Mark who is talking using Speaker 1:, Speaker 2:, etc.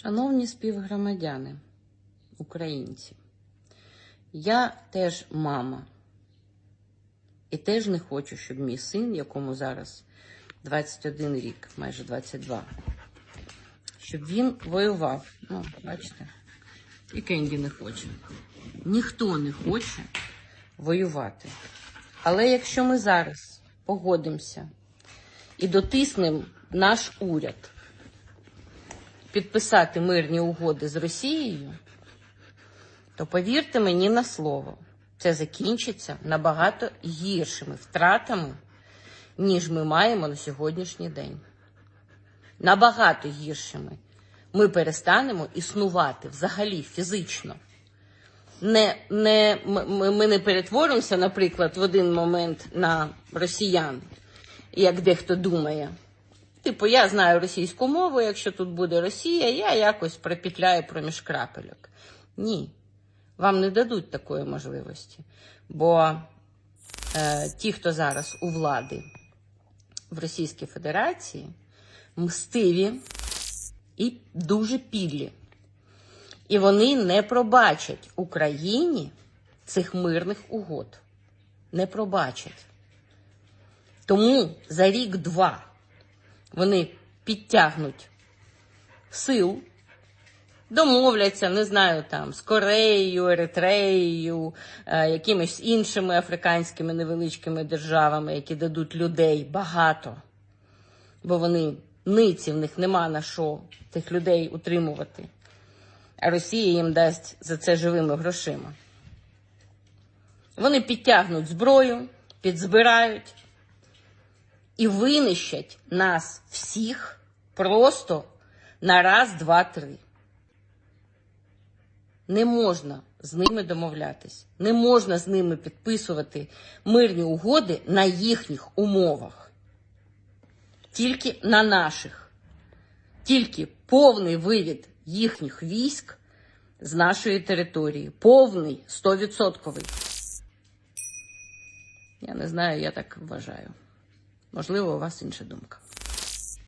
Speaker 1: Шановні співгромадяни, українці, я теж мама. І теж не хочу, щоб мій син, якому зараз 21 рік, майже 22, щоб він воював. Ну, бачите, і Кенді не хоче. Ніхто не хоче воювати. Але якщо ми зараз погодимося і дотиснемо наш уряд підписати мирні угоди з Росією, то повірте мені на слово, це закінчиться набагато гіршими втратами, ніж ми маємо на сьогоднішній день. Набагато гіршими. Ми перестанемо існувати взагалі фізично. Не, не, ми, ми не перетворимося, наприклад, в один момент на росіян, як дехто думає. Типу, я знаю російську мову, якщо тут буде Росія, я якось пропетляю проміж крапельок. Ні, вам не дадуть такої можливості. Бо е, ті, хто зараз у влади в Російській Федерації, мстиві і дуже підлі. І вони не пробачать Україні цих мирних угод. Не пробачать. Тому за рік-два вони підтягнуть сил, домовляться, не знаю, там, з Кореєю, Еритреєю, е, якимись іншими африканськими невеличкими державами, які дадуть людей багато, бо вони ниці в них нема на що тих людей утримувати. А Росія їм дасть за це живими грошима. Вони підтягнуть зброю, підзбирають і винищать нас всіх просто на раз, два, три. Не можна з ними домовлятись, не можна з ними підписувати мирні угоди на їхніх умовах, тільки на наших, тільки повний вивід їхніх військ з нашої території, повний, стовідсотковий. Я не знаю, я так вважаю. Можливо, у вас інша думка.